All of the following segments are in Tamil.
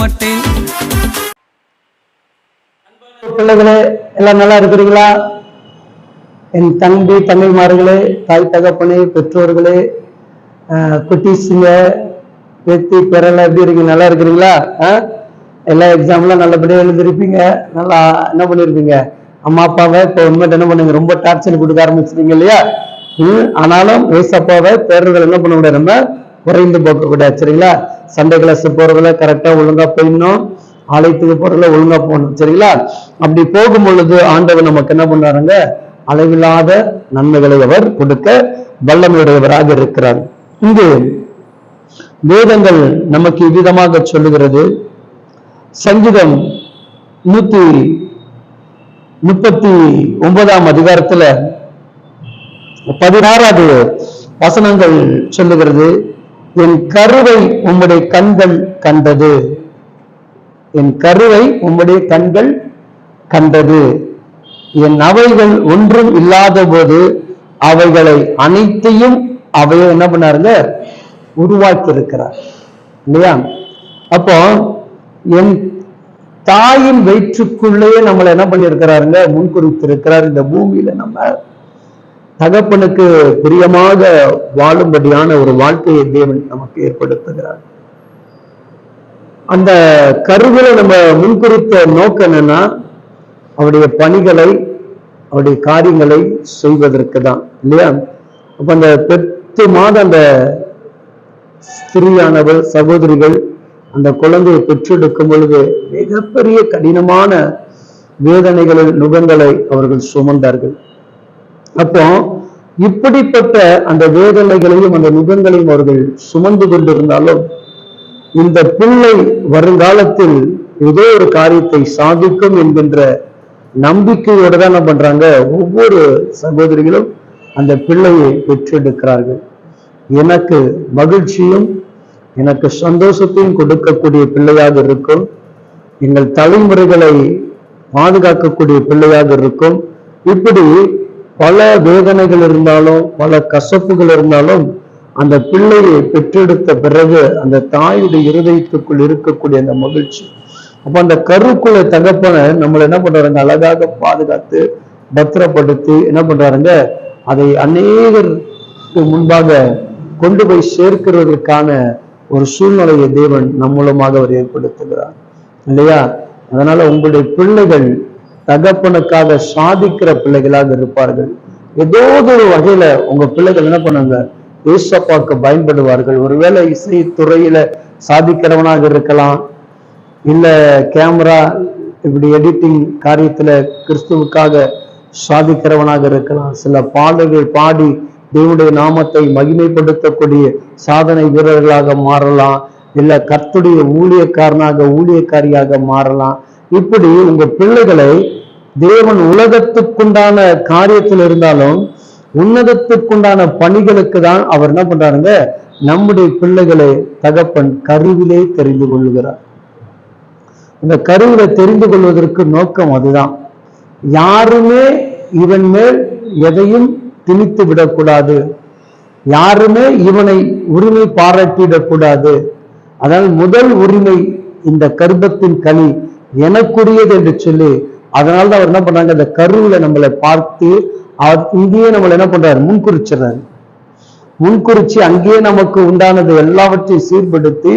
மாட்டேன். பிள்ளைகளே எல்லாம் நல்லா இருக்கிறீங்களா? என் தம்பி தங்கைமார்களே தாய் தகப்பனே பெற்றோர்களே ஆஹ் குட்டீஸுங்க பேத்தி பிறல எப்படி இருக்கீங்க? நல்லா இருக்கிறீங்களா? எல்லா எக்ஸாம்லாம் நல்லபடியாக எழுதிருப்பீங்க. நல்லா என்ன பண்ணியிருப்பீங்க அம்மா அப்பாவை இப்போ உண்மையிட்ட என்ன பண்ணுங்க? ரொம்ப டார்ச்சர் கொடுக்க ஆரம்பிச்சிருங்க இல்லையா? ம், ஆனாலும் வயசப்பாவை பேரர்கள் என்ன பண்ண முடியாது? நம்ம குறைந்து போக்க கூடாது சரிங்களா? சண்டே கிளாஸ் போறதுல கரெக்டா ஒழுங்கா போயிடணும். ஆலயத்துக்கு போறதுல ஒழுங்கா போகணும். சரிங்களா? அப்படி போகும் பொழுது ஆண்டவர் நமக்கு என்ன பண்ணாருங்க அளவில்லாத நன்மைகளை அவர் கொடுக்க வல்லமையுடையவராக இருக்கிறார். இங்கு வேதங்கள் நமக்கு இவ்விதமாக சொல்லுகிறது. சங்கீதம் நூத்தி முப்பத்தி ஒன்பதாம் அதிகாரத்துல பதினாறாவது வசனங்கள் சொல்லுகிறது. என் கருவை உம்முடைய கண்கள் கண்டது. என் கருவை உம்முடைய கண்கள் கண்டது. என் அவைகள் ஒன்றும் இல்லாத போது அவைகளை அனைத்தையும் அவைய என்ன பண்ணாருங்க? உருவாக்கி இருக்கிறார் இல்லையா? அப்போ என் தாயின் வயிற்றுக்குள்ளேயே நம்மளை என்ன பண்ணியிருக்கிறாருங்க? முன்குறித்திருக்கிறார். இந்த பூமியில நம்ம தகப்பனுக்கு பிரியமாக வாழும்படியான ஒரு வாழ்க்கையை தேவன் நமக்கு ஏற்படுத்துகிறார். அந்த கருவில நம்ம முன்குறித்த நோக்கம் என்னன்னா அவருடைய பணிகளை அவருடைய காரியங்களை செய்வதற்கு தான் இல்லையா? அப்ப அந்த பெத்து மாதம் அந்த ஸ்திரியானவள் சகோதரிகள் அந்த குழந்தையை பெற்றெடுக்கும் பொழுது மிகப்பெரிய கடினமான வேதனைகளில் நுகங்களை அவர்கள் சுமந்தார்கள். அப்போ இப்படிப்பட்ட அந்த வேதனைகளையும் அந்த நுகங்களையும் அவர்கள் சுமந்து கொண்டிருந்தாலும் இந்த பிள்ளை வருங்காலத்தில் ஏதோ ஒரு காரியத்தை சாதிக்கும் என்கின்ற நம்பிக்கையோடு தான் என்ன பண்றாங்க ஒவ்வொரு சகோதரிகளும் அந்த பிள்ளையை பெற்றெடுக்கிறார்கள். எனக்கு மகிழ்ச்சியும் எனக்கு சந்தோஷத்தையும் கொடுக்கக்கூடிய பிள்ளையாக இருக்கும். எங்கள் தலைமுறைகளை பாதுகாக்கக்கூடிய பிள்ளையாக இருக்கும். இப்படி பல வேதனைகள் இருந்தாலும் பல கசப்புகள் இருந்தாலும் அந்த பிள்ளையை பெற்றெடுத்த பிறகு அந்த தாயுடைய இருதயத்துக்குள் இருக்கக்கூடிய அந்த மகிழ்ச்சி. அப்ப அந்த கருக்குள்ள தகப்பனை நம்மளை என்ன பண்றாங்க அழகாக பாதுகாத்து பத்திரப்படுத்தி என்ன பண்றாருங்க? அதை அநேகருக்கு முன்பாக கொண்டு போய் சேர்க்கிறதுக்கான ஒரு சூழ்நிலையை தேவன் நம் மூலமாக அவர் ஏற்படுத்துகிறார். இல்லையா? அதனால உங்களுடைய பிள்ளைகள் தகப்பனுக்காக சாதிக்கிற பிள்ளைகளாக இருப்பார்கள். ஏதோ ஒரு வகையில உங்க பிள்ளைகள் என்ன பண்ணுங்க? ஏசப்பாக்கு பயன்படுவார்கள். ஒருவேளை இசை துறையில சாதிக்கிறவனாக இருக்கலாம். இல்ல கேமரா இப்படி எடிட்டிங் காரியத்துல கிறிஸ்துவுக்காக சாதிக்கிறவனாக இருக்கலாம். சில பாடல்கள் பாடி தேவனுடைய நாமத்தை மகிமைப்படுத்தக்கூடிய சாதனை வீரர்களாக மாறலாம். இல்ல கர்த்துடைய ஊழியக்காரனாக ஊழியக்காரியாக மாறலாம். இப்படி உங்க பிள்ளைகளை தேவன் உலகத்துக்குண்டான காரியத்தில் இருந்தாலும் உன்னதத்துக்குண்டான பணிகளுக்கு தான் அவர் என்ன பண்றாருங்க? நம்முடைய பிள்ளைகளை தகப்பன் கருவிலே தெரிந்து கொள்ளுகிறார். இந்த கருவில தெரிந்து கொள்வதற்கு நோக்கம் அதுதான். யாருமே இவன் மேல் எதையும் திணித்து விடக்கூடாது. யாருமே இவனை உரிமை பாராட்டிடக்கூடாது. அதனால் முதல் உரிமை இந்த கர்ப்பத்தின் கனி எனக்குரியது என்று சொல்லி அதனால தான் அவர் என்ன பண்றாங்க அந்த கருவில நம்மளை பார்த்து அவர் இங்கேயே நம்மளை என்ன பண்றாரு முன்குறிச்சிடுறாரு. முன்குறிச்சு அங்கேயே நமக்கு உண்டானது எல்லாவற்றையும் சீர்படுத்தி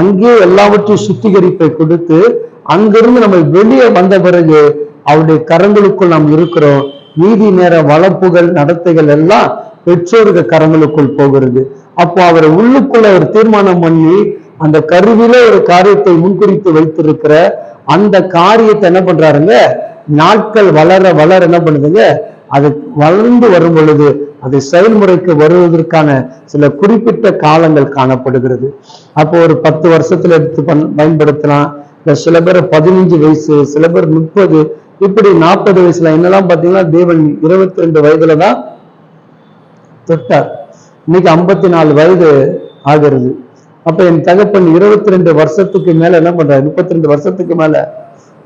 அங்கேயே எல்லாவற்றையும் சுத்திகரிப்பை கொடுத்து அங்கிருந்து நம்ம வெளியே வந்த பிறகு அவருடைய கரங்களுக்குள் நாம் இருக்கிறோம். நீதி நேர வளப்புகள் நடத்தைகள் எல்லாம் பெற்றோருக்கு கரங்களுக்குள் போகிறது. அப்போ அவரை உள்ளுக்குள்ள ஒரு தீர்மானம் பண்ணி அந்த கருவில ஒரு காரியத்தை முன்குறித்து வைத்திருக்கிற அந்த காரியத்தை என்ன பண்றாருங்க? நாட்கள் வளர வளர என்ன பண்ணுதுங்க? அது வளர்ந்து வரும் பொழுது அது செயல்முறைக்கு வருவதற்கான சில குறிப்பிட்ட காலங்கள் காணப்படுகிறது. அப்போ ஒரு பத்து வருஷத்துல எடுத்து பண்- பயன்படுத்தலாம். இல்ல சில பேர் பதினஞ்சு வயசு சில பேர் முப்பது இப்படி நாற்பது வயசுல என்னெல்லாம் பாத்தீங்கன்னா தேவன் இருபத்தி ரெண்டு வயதுல தான் தொட்டார். இன்னைக்கு ஐம்பத்தி நாலு வயது ஆகிறது. அப்ப என் தகப்பன் இருபத்தி ரெண்டு வருஷத்துக்கு மேல என்ன பண்றாரு? முப்பத்தி ரெண்டு வருஷத்துக்கு மேல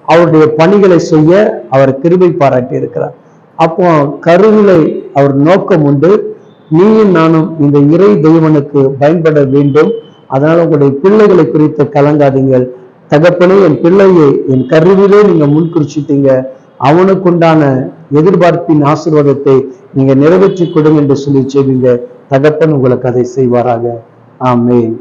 அவருடைய பணிகளை செய்ய அவர் கிருபை பாராட்டி இருக்கிறார். அப்போ கருவிலை அவர் நோக்கம் உண்டு. நீயும் நானும் இந்த இறை தெய்வனுக்கு பயன்பட வேண்டும். அதனால உங்களுடைய பிள்ளைகளை குறித்து கலங்காதீங்கள். தகப்பனே என் பிள்ளையை என் கருவிலே நீங்க முன்குறிச்சிட்டீங்க. அவனுக்கு உண்டான எதிர்பார்ப்பின் ஆசீர்வாதத்தை நீங்க நிறைவேற்றி கொடுங்க என்று சொல்லி செய்வீங்க தகப்பன் உங்களுக்கு அதை செய்வாராக. ஆமென்.